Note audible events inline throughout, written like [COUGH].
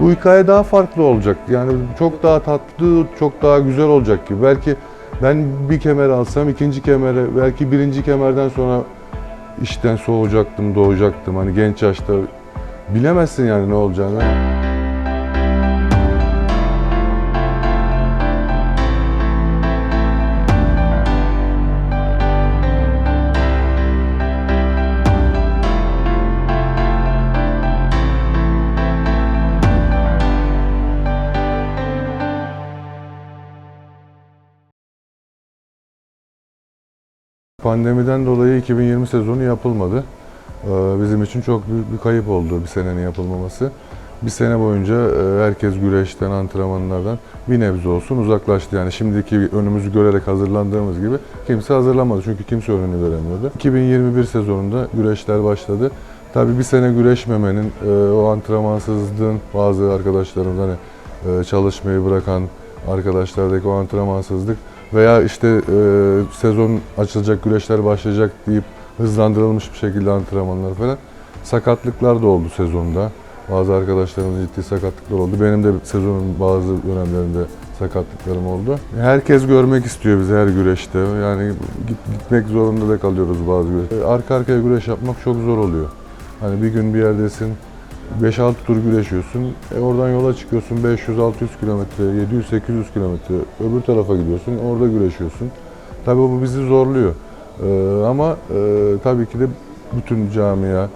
Bu hikaye daha farklı olacak. Yani çok daha tatlı, çok daha güzel olacak gibi. Belki ben bir kemer alsam ikinci kemere, belki birinci kemerden sonra işten soğuyacaktım, doğacaktım. Hani genç yaşta bilemezsin yani ne olacağını. Pandemiden dolayı 2020 sezonu yapılmadı. Ee, Bizim için çok büyük bir kayıp oldu bir senenin yapılmaması. Bir sene boyunca e, herkes güreşten, antrenmanlardan bir nebze olsun uzaklaştı. Yani şimdiki önümüzü görerek hazırlandığımız gibi kimse hazırlanmadı. Çünkü kimse önünü göremiyordu. 2021 sezonunda güreşler başladı. Tabii bir sene güreşmemenin, e, o antrenmansızlığın bazı arkadaşlarımız hani e, çalışmayı bırakan arkadaşlardaki o antrenmansızlık veya işte e, sezon açılacak, güreşler başlayacak deyip hızlandırılmış bir şekilde antrenmanlar falan. Sakatlıklar da oldu sezonda. Bazı arkadaşlarımın ciddi sakatlıklar oldu. Benim de sezonun bazı dönemlerinde sakatlıklarım oldu. Herkes görmek istiyor bizi her güreşte. Yani git, gitmek zorunda da kalıyoruz bazı güreş. Arka arkaya güreş yapmak çok zor oluyor. Hani bir gün bir yerdesin, 5-6 tur güreşiyorsun. E oradan yola çıkıyorsun 500-600 kilometre, 700-800 kilometre. Öbür tarafa gidiyorsun, orada güreşiyorsun. Tabii bu bizi zorluyor. Ee, ama e, tabii ki de bütün camia, e,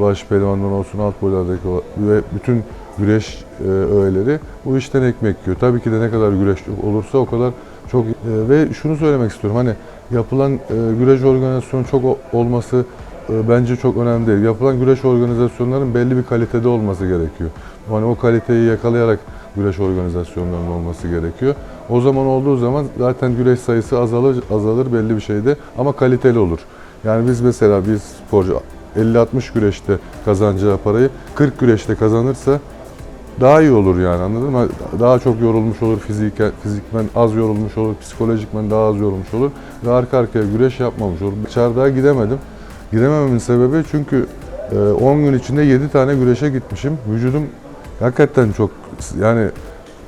baş pehlivandan olsun, alt boylardaki ve bütün güreş e, öğeleri bu işten ekmek yiyor. Tabii ki de ne kadar güreş olursa o kadar çok e, ve şunu söylemek istiyorum hani yapılan e, güreş organizasyonu çok olması e, bence çok önemli değil. Yapılan güreş organizasyonlarının belli bir kalitede olması gerekiyor. Hani o kaliteyi yakalayarak güreş organizasyonlarının olması gerekiyor. O zaman olduğu zaman zaten güreş sayısı azalır azalır belli bir şeyde ama kaliteli olur. Yani biz mesela biz sporcu 50-60 güreşte kazanacağı parayı 40 güreşte kazanırsa daha iyi olur yani anladın mı? Daha çok yorulmuş olur fiziken, fizikmen az yorulmuş olur, psikolojikmen daha az yorulmuş olur ve arka arkaya güreş yapmamış olur. Çardağa gidemedim. Gidemememin sebebi çünkü e, 10 gün içinde 7 tane güreşe gitmişim. Vücudum hakikaten çok yani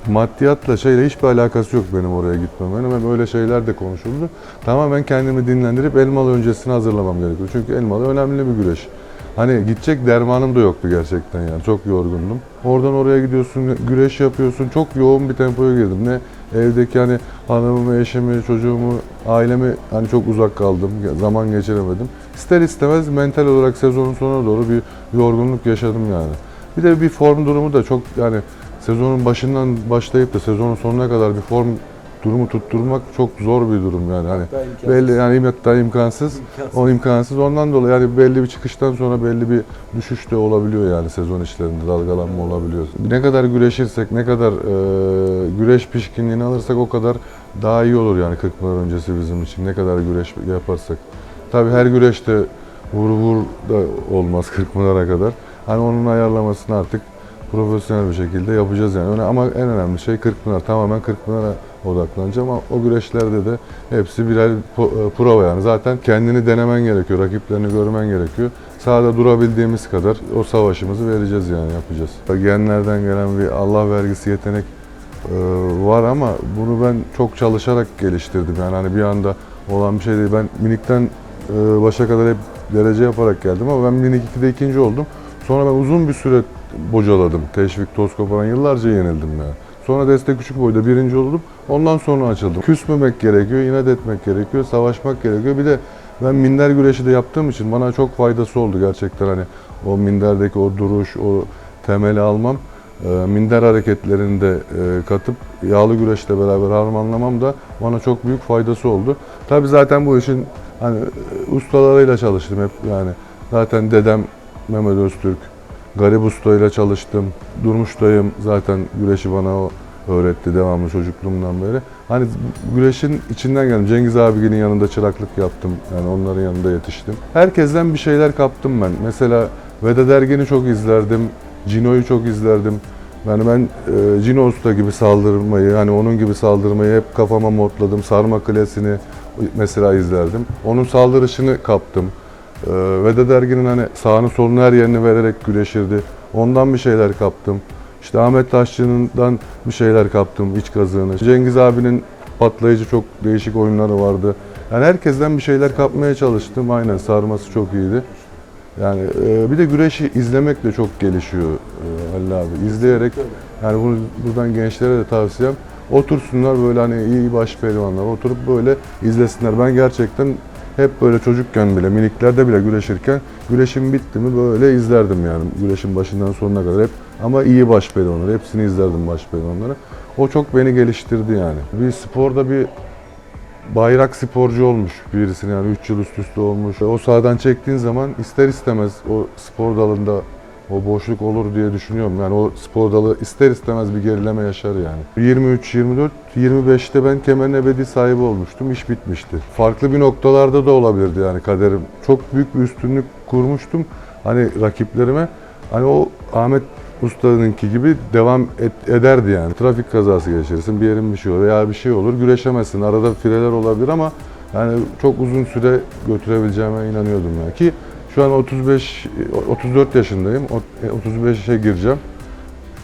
maddiyatla şeyle hiçbir alakası yok benim oraya gitmemenin ve böyle şeyler de konuşuldu. Tamamen kendimi dinlendirip Elmalı öncesini hazırlamam gerekiyor. Çünkü Elmalı önemli bir güreş. Hani gidecek dermanım da yoktu gerçekten yani. Çok yorgundum. Oradan oraya gidiyorsun, güreş yapıyorsun. Çok yoğun bir tempoya girdim. Ne evdeki hani hanımımı, eşimi, çocuğumu, ailemi hani çok uzak kaldım. Zaman geçiremedim. İster istemez mental olarak sezonun sonuna doğru bir yorgunluk yaşadım yani. Bir de bir form durumu da çok yani sezonun başından başlayıp da sezonun sonuna kadar bir form durumu tutturmak çok zor bir durum yani. Hani imkansız. belli yani hatta imkansız. İmkansız. O imkansız. Ondan dolayı yani belli bir çıkıştan sonra belli bir düşüş de olabiliyor yani sezon işlerinde dalgalanma olabiliyor. Ne kadar güreşirsek, ne kadar e, güreş pişkinliğini alırsak o kadar daha iyi olur yani 40 Pınar öncesi bizim için. Ne kadar güreş yaparsak. Tabii her güreşte vur vur da olmaz 40 Pınar'a kadar. Hani onun ayarlamasını artık profesyonel bir şekilde yapacağız yani. Ama en önemli şey 40 Pınar. Tamamen 40 Pınar'a odaklanacağım ama o güreşlerde de hepsi birer e, prova yani. Zaten kendini denemen gerekiyor, rakiplerini görmen gerekiyor. Sahada durabildiğimiz kadar o savaşımızı vereceğiz yani yapacağız. Genlerden gelen bir Allah vergisi yetenek e, var ama bunu ben çok çalışarak geliştirdim. Yani hani bir anda olan bir şey değil. Ben minikten e, başa kadar hep derece yaparak geldim ama ben minik 2'de ikinci oldum. Sonra ben uzun bir süre bocaladım. Teşvik, toz koparan yıllarca yenildim yani. Sonra destek küçük boyda birinci oldum. Ondan sonra açıldım. Küsmemek gerekiyor, inat etmek gerekiyor, savaşmak gerekiyor. Bir de ben minder güreşi de yaptığım için bana çok faydası oldu gerçekten hani o minderdeki o duruş, o temeli almam. e, Minder hareketlerini de e, katıp yağlı güreşle beraber harmanlamam da bana çok büyük faydası oldu. Tabi zaten bu işin hani ustalarıyla çalıştım hep yani. Zaten dedem Mehmet Öztürk, Garip Usta ile çalıştım. Durmuş dayım zaten güreşi bana öğretti devamlı çocukluğumdan beri. Hani güreşin içinden geldim. Cengiz abinin yanında çıraklık yaptım. Yani onların yanında yetiştim. Herkesten bir şeyler kaptım ben. Mesela Veda Dergen'i çok izlerdim. Cino'yu çok izlerdim. Yani ben e, Cino Usta gibi saldırmayı, hani onun gibi saldırmayı hep kafama modladım. Sarma klasini mesela izlerdim. Onun saldırışını kaptım. Ee, Veda Dergin'in hani sağını solunu her yerini vererek güreşirdi. Ondan bir şeyler kaptım. İşte Ahmet Taşçı'ndan bir şeyler kaptım iç kazığını. Cengiz abinin patlayıcı çok değişik oyunları vardı. Yani herkesten bir şeyler kapmaya çalıştım. Aynen sarması çok iyiydi. Yani e, bir de güreşi izlemek de çok gelişiyor e, Halil abi. İzleyerek yani bunu buradan gençlere de tavsiyem otursunlar böyle hani iyi baş pehlivanlar oturup böyle izlesinler. Ben gerçekten hep böyle çocukken bile miniklerde bile güreşirken güreşim bitti mi böyle izlerdim yani güreşin başından sonuna kadar hep ama iyi baş pehlivanları hepsini izlerdim baş pehlivanları. O çok beni geliştirdi yani. Bir sporda bir bayrak sporcu olmuş birisini yani 3 yıl üst üste olmuş. O sahadan çektiğin zaman ister istemez o spor dalında o boşluk olur diye düşünüyorum. Yani o spor dalı ister istemez bir gerileme yaşar yani. 23, 24, 25'te ben kemerin ebedi sahibi olmuştum. İş bitmişti. Farklı bir noktalarda da olabilirdi yani kaderim. Çok büyük bir üstünlük kurmuştum. Hani rakiplerime. Hani o Ahmet Usta'nınki gibi devam et- ederdi yani. Trafik kazası geçirirsin, bir yerin bir şey olur veya bir şey olur. Güreşemezsin. Arada fireler olabilir ama yani çok uzun süre götürebileceğime inanıyordum yani. Ki şu an 35 34 yaşındayım. O- 35'e gireceğim.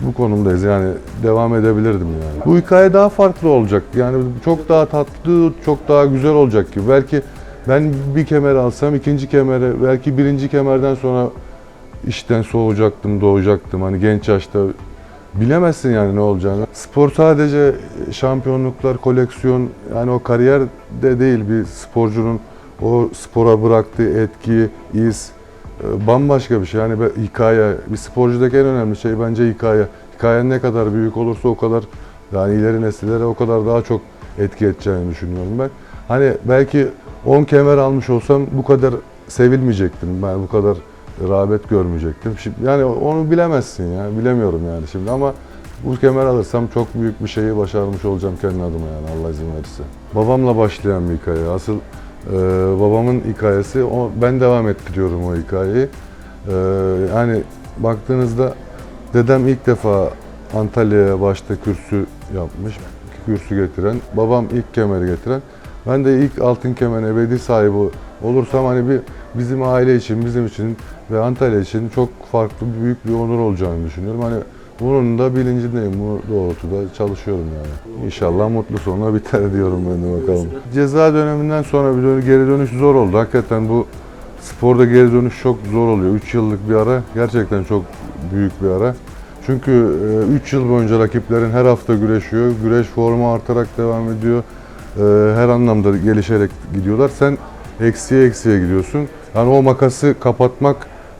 Bu konumdayız yani devam edebilirdim yani. Bu hikaye daha farklı olacak. Yani çok daha tatlı, çok daha güzel olacak gibi. Belki ben bir kemer alsam ikinci kemere, belki birinci kemerden sonra işten soğuyacaktım, doğacaktım. Hani genç yaşta bilemezsin yani ne olacağını. Spor sadece şampiyonluklar, koleksiyon yani o kariyer de değil bir sporcunun o spora bıraktığı etki, iz e, bambaşka bir şey. Yani be- hikaye, bir sporcudaki en önemli şey bence hikaye. Hikayen ne kadar büyük olursa o kadar yani ileri nesillere o kadar daha çok etki edeceğini düşünüyorum ben. Hani belki 10 kemer almış olsam bu kadar sevilmeyecektim. Ben bu kadar rağbet görmeyecektim. Şimdi, yani onu bilemezsin ya. Bilemiyorum yani şimdi ama bu kemer alırsam çok büyük bir şeyi başarmış olacağım kendi adıma yani Allah izin verirse. Babamla başlayan bir hikaye. Asıl e, babamın hikayesi, o, ben devam ettiriyorum o hikayeyi. E, yani baktığınızda dedem ilk defa Antalya'ya başta kürsü yapmış, kürsü getiren, babam ilk kemeri getiren. Ben de ilk altın kemerin ebedi sahibi olursam hani bir bizim aile için, bizim için ve Antalya için çok farklı, büyük bir onur olacağını düşünüyorum. Hani bunun da bilincindeyim, bu doğrultuda çalışıyorum yani. İnşallah mutlu sonuna biter [LAUGHS] diyorum ben de bakalım. Ceza döneminden sonra bir dön- geri dönüş zor oldu. Hakikaten bu sporda geri dönüş çok zor oluyor. 3 yıllık bir ara gerçekten çok büyük bir ara. Çünkü 3 yıl boyunca rakiplerin her hafta güreşiyor. Güreş formu artarak devam ediyor. E, Her anlamda gelişerek gidiyorlar. Sen eksiye eksiye gidiyorsun. Yani o makası kapatmak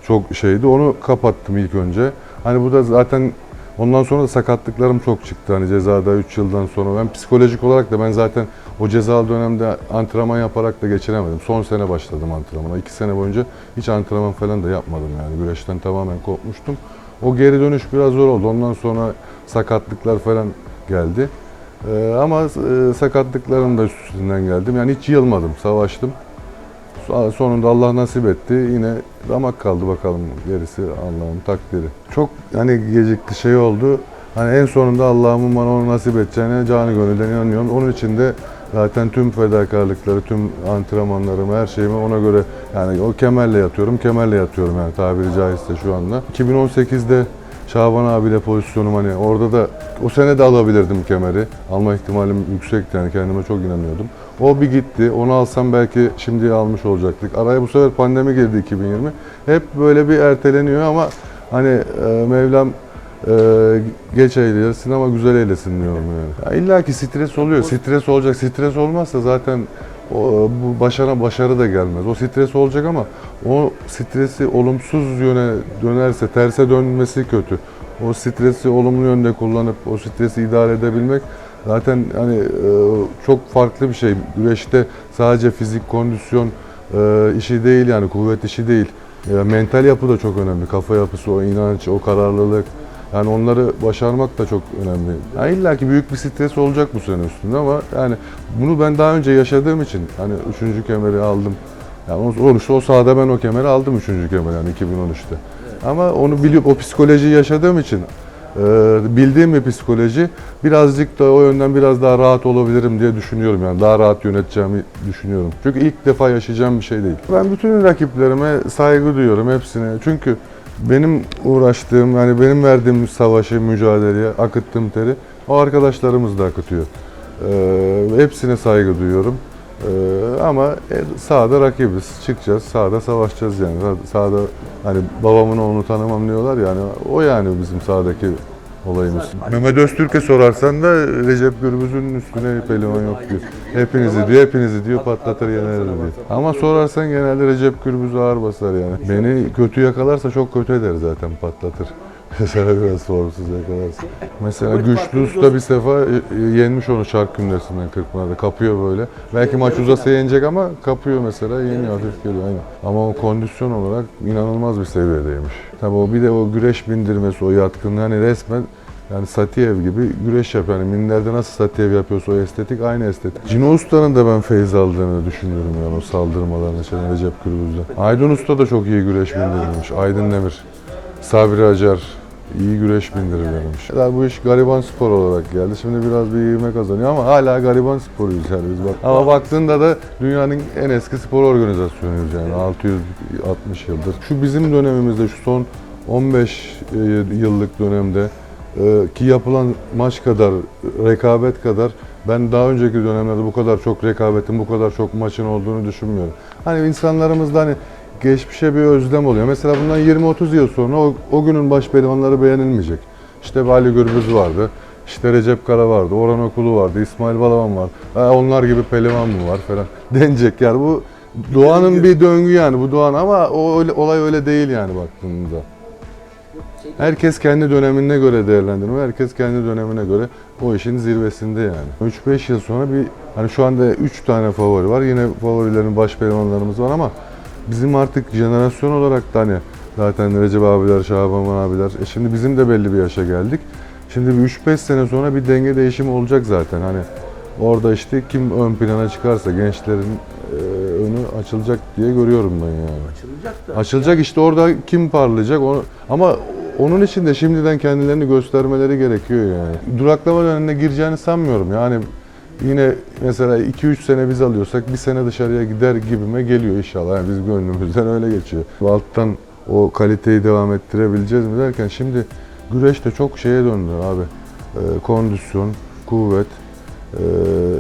çok şeydi. Onu kapattım ilk önce. Hani bu da zaten ondan sonra da sakatlıklarım çok çıktı. Hani cezada 3 yıldan sonra. Ben psikolojik olarak da ben zaten o cezalı dönemde antrenman yaparak da geçiremedim. Son sene başladım antrenmana. 2 sene boyunca hiç antrenman falan da yapmadım yani. Güreşten tamamen kopmuştum. O geri dönüş biraz zor oldu. Ondan sonra sakatlıklar falan geldi. Ee, ama e, sakatlıkların da üstünden geldim. Yani hiç yılmadım, savaştım. So- Sonunda Allah nasip etti. Yine ramak kaldı bakalım gerisi Allah'ın takdiri. Çok hani gecikti şey oldu. Hani en sonunda Allah'ımın bana onu nasip edeceğine canı gönülden inanıyorum. Onun için de zaten tüm fedakarlıkları, tüm antrenmanlarımı, her şeyimi ona göre yani o kemerle yatıyorum, kemerle yatıyorum yani tabiri caizse şu anda. 2018'de Şaban abiyle pozisyonum hani orada da o sene de alabilirdim kemeri. Alma ihtimalim yüksekti yani kendime çok inanıyordum. O bir gitti. Onu alsam belki şimdi almış olacaktık. Araya bu sefer pandemi girdi 2020. Hep böyle bir erteleniyor ama hani e, Mevlam e, geç eylesin ama güzel eylesin diyorum yani. Ya İlla ki stres oluyor. Stres olacak. Stres olmazsa zaten o, bu başarı başarı da gelmez. O stres olacak ama o stresi olumsuz yöne dönerse, terse dönmesi kötü. O stresi olumlu yönde kullanıp o stresi idare edebilmek zaten hani e, çok farklı bir şey. Güreşte sadece fizik, kondisyon e, işi değil yani kuvvet işi değil. E, mental yapı da çok önemli. Kafa yapısı, o inanç, o kararlılık. Yani onları başarmak da çok önemli. Yani illa ki büyük bir stres olacak bu sene üstünde ama yani bunu ben daha önce yaşadığım için hani üçüncü kemeri aldım. Yani o- sonuçta o sahada ben o kemeri aldım üçüncü kemeri yani 2013'te. Ama onu biliyorum, o psikolojiyi yaşadığım için bildiğim bir psikoloji birazcık da o yönden biraz daha rahat olabilirim diye düşünüyorum yani daha rahat yöneteceğimi düşünüyorum. Çünkü ilk defa yaşayacağım bir şey değil. Ben bütün rakiplerime saygı duyuyorum hepsine. Çünkü benim uğraştığım, yani benim verdiğim savaşı, mücadeleye akıttığım teri o arkadaşlarımız da akıtıyor. Ee, hepsine saygı duyuyorum. Ee, ama e, sahada rakibiz. Çıkacağız, sahada savaşacağız yani. Sah- Sahada hani babamın onu tanımam diyorlar yani. O yani bizim sahadaki olayımız. Mehmet Öztürk'e sorarsan da Recep Gürbüz'ün üstüne pelivan yok diyor. Hepinizi diyor, hepinizi diyor patlatır yener diyor. Ama sorarsan genelde Recep Gürbüz ağır basar yani. Beni kötü yakalarsa çok kötü eder zaten patlatır. Mesela biraz formsuz yakalarsa. Mesela güçlü usta bir sefa yenmiş onu şark kümlesinden kırpmada. Kapıyor böyle. Belki maç uzasa yenecek ama kapıyor mesela yeniyor hafif geliyor aynen. Ama o kondisyon olarak inanılmaz bir seviyedeymiş. Tabii o bir de o güreş bindirmesi, o yatkınlığı hani resmen yani Satiyev gibi güreş yapıyor. Yani minderde nasıl Satiyev yapıyorsa o estetik aynı estetik. Cino Usta'nın da ben feyiz aldığını düşünüyorum yani o saldırmalarını şeyden Recep Gürbüz'den. Aydın Usta da çok iyi güreş bindirilmiş. Aydın Demir, Sabri Acar iyi güreş bindirilmiş. Yani bu iş gariban spor olarak geldi. Şimdi biraz bir ivme kazanıyor ama hala gariban sporuyuz yani biz bak. Ama baktığında da dünyanın en eski spor organizasyonuyuz yani 660 yıldır. Şu bizim dönemimizde şu son 15 e, yıllık dönemde e, ki yapılan maç kadar, rekabet kadar ben daha önceki dönemlerde bu kadar çok rekabetin, bu kadar çok maçın olduğunu düşünmüyorum. Hani insanlarımızda hani geçmişe bir özlem oluyor. Mesela bundan 20-30 yıl sonra o, o günün baş pehlivanları beğenilmeyecek. İşte Vali Gürbüz vardı, işte Recep Kara vardı, Orhan Okulu vardı, İsmail Balaban var. Ha, onlar gibi pehlivan mı var falan [LAUGHS] denecek. Yani bu doğanın bir döngü yani bu doğan ama o öyle- olay öyle değil yani baktığında. Herkes kendi dönemine göre değerlendiriyor. Herkes kendi dönemine göre o işin zirvesinde yani. 3-5 yıl sonra bir hani şu anda 3 tane favori var. Yine favorilerin baş pehlivanlarımız var ama bizim artık jenerasyon olarak da hani zaten Recep abiler, Şaban abiler. E şimdi bizim de belli bir yaşa geldik. Şimdi bir 3-5 sene sonra bir denge değişimi olacak zaten. Hani orada işte kim ön plana çıkarsa gençlerin e, önü açılacak diye görüyorum ben yani. Açılacak da. Açılacak işte orada kim parlayacak onu ama onun için de şimdiden kendilerini göstermeleri gerekiyor yani. Duraklama dönemine gireceğini sanmıyorum. Yani yine mesela 2-3 sene biz alıyorsak bir sene dışarıya gider gibime geliyor inşallah. Yani biz gönlümüzden öyle geçiyor. Alttan o kaliteyi devam ettirebileceğiz mi derken şimdi güreş de çok şeye döndü abi. Ee, kondisyon, kuvvet, ee,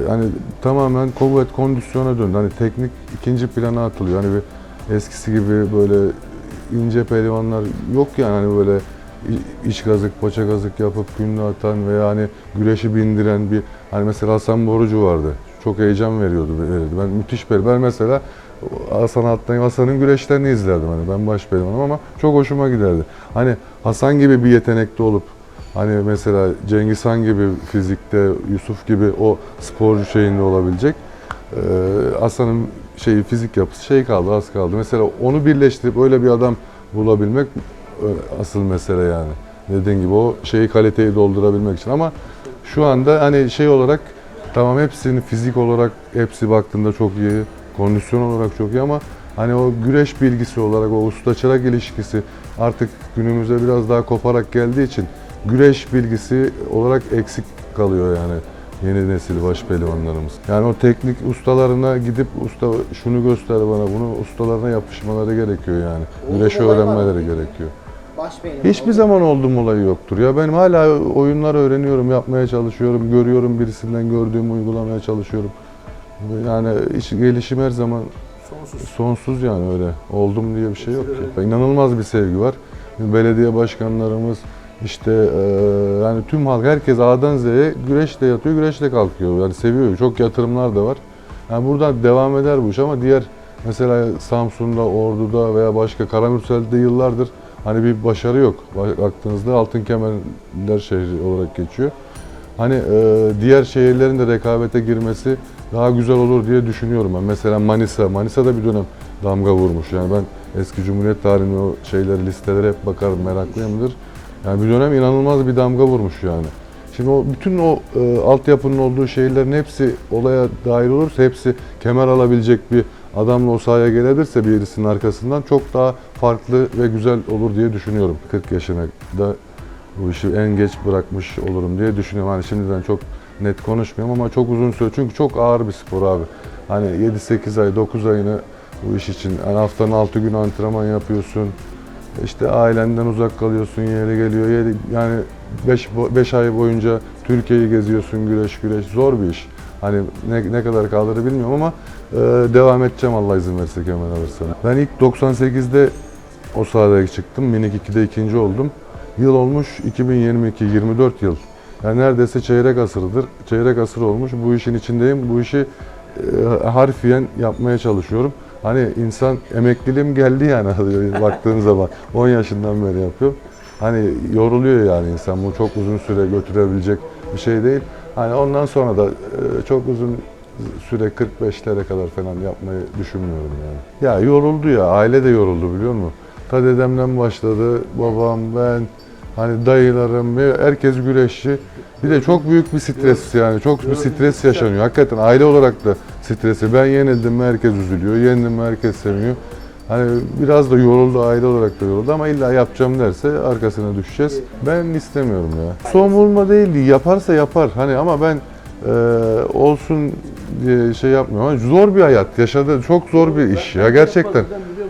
hani tamamen kuvvet kondisyona döndü. Hani teknik ikinci plana atılıyor. Hani bir eskisi gibi böyle ince pehlivanlar yok yani hani böyle iç gazık, paça gazık yapıp günlü atan veya hani güreşi bindiren bir hani mesela Hasan Borucu vardı. Çok heyecan veriyordu verirdi. Ben müthiş bir ben mesela Hasan Alttan Hasan'ın güreşlerini izlerdim hani ben baş pehlivanım ama çok hoşuma giderdi. Hani Hasan gibi bir yetenekli olup Hani mesela Cengiz Han gibi fizikte, Yusuf gibi o sporcu şeyinde olabilecek. Ee, Hasan'ın şeyi fizik yapısı şey kaldı, az kaldı. Mesela onu birleştirip öyle bir adam bulabilmek asıl mesele yani. Dediğin gibi o şeyi kaliteyi doldurabilmek için ama şu anda hani şey olarak tamam hepsini fizik olarak hepsi baktığında çok iyi, kondisyon olarak çok iyi ama hani o güreş bilgisi olarak o usta çırak ilişkisi artık günümüze biraz daha koparak geldiği için güreş bilgisi olarak eksik kalıyor yani yeni nesil baş pehlivanlarımız. Yani o teknik ustalarına gidip usta şunu göster bana bunu ustalarına yapışmaları gerekiyor yani. Güreşi öğrenmeleri gerekiyor. Hiçbir oldu. zaman olduğum olayı yoktur. Ya benim hala oyunlar öğreniyorum, yapmaya çalışıyorum, görüyorum birisinden gördüğümü uygulamaya çalışıyorum. Yani iş, gelişim her zaman Sonsuz. sonsuz yani öyle. Oldum diye bir şey yok ki. İnanılmaz bir sevgi var. Belediye başkanlarımız işte eee, yani tüm halk herkes A'dan Z'ye güreşle yatıyor, güreşle kalkıyor. Yani seviyor. Çok yatırımlar da var. Yani burada devam eder bu iş ama diğer mesela Samsun'da, Ordu'da veya başka Karamürsel'de yıllardır hani bir başarı yok. Bak- Baktığınızda Altın Kemerler şehri olarak geçiyor. Hani e, diğer şehirlerin de rekabete girmesi daha güzel olur diye düşünüyorum ben. Mesela Manisa, Manisa'da bir dönem damga vurmuş. Yani ben eski Cumhuriyet tarihinin o şeyleri, listelere hep bakarım, meraklıyımdır. Yani bir dönem inanılmaz bir damga vurmuş yani. Şimdi o bütün o e, altyapının olduğu şehirlerin hepsi olaya dahil olursa, hepsi kemer alabilecek bir adamla o sahaya gelebilirse birisinin arkasından çok daha farklı ve güzel olur diye düşünüyorum. 40 yaşına da bu işi en geç bırakmış olurum diye düşünüyorum. Hani şimdiden çok net konuşmuyorum ama çok uzun süre çünkü çok ağır bir spor abi. Hani 7-8 ay, 9 ayını bu iş için. Yani haftanın 6 gün antrenman yapıyorsun. işte ailenden uzak kalıyorsun, yeri geliyor. Yeri, yani 5 ay boyunca Türkiye'yi geziyorsun, güreş güreş. Zor bir iş. Hani ne, ne kadar kaldırır bilmiyorum ama e, devam edeceğim Allah izin verirse kemer alırsam. Ben ilk 98'de o sahaya çıktım. Minik 2'de ikinci oldum. Yıl olmuş 2022, 24 yıl. Yani neredeyse çeyrek asırdır. Çeyrek asır olmuş. Bu işin içindeyim. Bu işi e, harfiyen yapmaya çalışıyorum. Hani insan emekliliğim geldi yani [LAUGHS] baktığın zaman 10 yaşından beri yapıyorum. Hani yoruluyor yani insan. Bu çok uzun süre götürebilecek bir şey değil. Hani ondan sonra da e, çok uzun süre 45'lere kadar falan yapmayı düşünmüyorum yani. Ya yoruldu ya. Aile de yoruldu biliyor musun? Ta dedemden başladı. Babam, ben, hani dayılarım herkes güreşçi. Bir de çok büyük bir stres yani. Çok bir stres yaşanıyor. Hakikaten aile olarak da stresi. Ben yenildim herkes üzülüyor. Yenildim herkes seviniyor. Hani biraz da yoruldu, aile olarak da yoruldu ama illa yapacağım derse arkasına düşeceğiz. Ben istemiyorum ya. Son bulma değildi. Yaparsa yapar. Hani ama ben e, olsun diye şey yapmıyorum. Ama zor bir hayat. Yaşadığı çok zor bir iş ya gerçekten.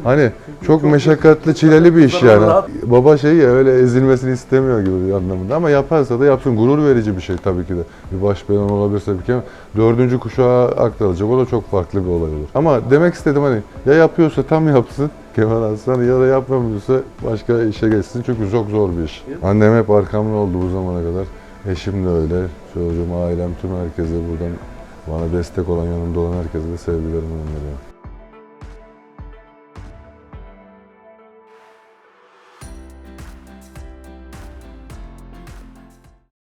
Hani çok meşakkatli, çileli bir iş yani. Baba şey ya öyle ezilmesini istemiyor gibi bir anlamında ama yaparsa da yapsın. Gurur verici bir şey tabii ki de. Bir baş belon olabilirse bir kere dördüncü kuşağa aktarılacak. O da çok farklı bir olay olur. Ama demek istedim hani ya yapıyorsa tam yapsın Kemal Aslan ya da yapmamıyorsa başka işe geçsin. Çünkü çok zor bir iş. Annem hep arkamda oldu bu zamana kadar. Eşim de öyle. Çocuğum, ailem, tüm herkese buradan bana destek olan, yanımda olan herkese de sevgilerimi gönderiyorum.